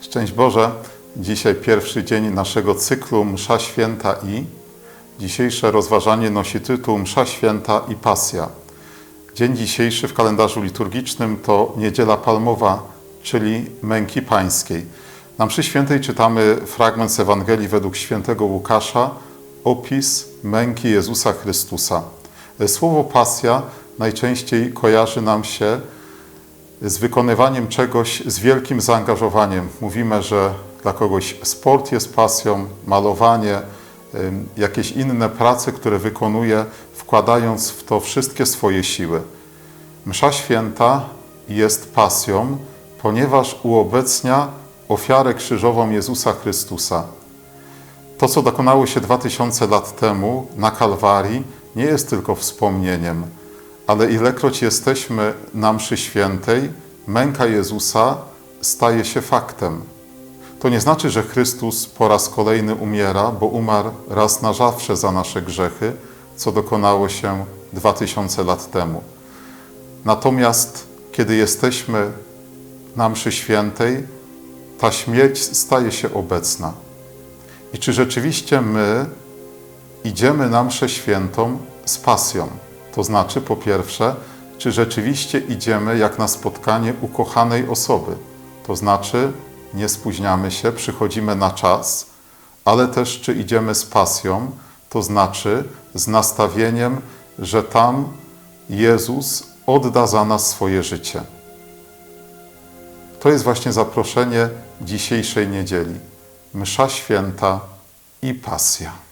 Szczęść Boże, dzisiaj pierwszy dzień naszego cyklu Msza Święta i dzisiejsze rozważanie nosi tytuł Msza Święta i Pasja. Dzień dzisiejszy w kalendarzu liturgicznym to Niedziela Palmowa, czyli Męki Pańskiej. Na mszy świętej czytamy fragment z Ewangelii według świętego Łukasza, opis męki Jezusa Chrystusa. Słowo pasja najczęściej kojarzy nam się z wykonywaniem czegoś z wielkim zaangażowaniem. Mówimy, że dla kogoś sport jest pasją, malowanie, jakieś inne prace, które wykonuje, wkładając w to wszystkie swoje siły. Msza święta jest pasją, ponieważ uobecnia ofiarę krzyżową Jezusa Chrystusa. To, co dokonało się 2000 lat temu na Kalwarii, nie jest tylko wspomnieniem, ale ilekroć jesteśmy na mszy świętej, męka Jezusa staje się faktem. To nie znaczy, że Chrystus po raz kolejny umiera, bo umarł raz na zawsze za nasze grzechy, co dokonało się 2000 lat temu. Natomiast kiedy jesteśmy na mszy świętej, ta śmierć staje się obecna. I czy rzeczywiście my idziemy na mszę świętą z pasją? To znaczy, po pierwsze, czy rzeczywiście idziemy jak na spotkanie ukochanej osoby? To znaczy, nie spóźniamy się, przychodzimy na czas, ale też czy idziemy z pasją, to znaczy z nastawieniem, że tam Jezus odda za nas swoje życie. To jest właśnie zaproszenie dzisiejszej niedzieli. Msza święta i pasja.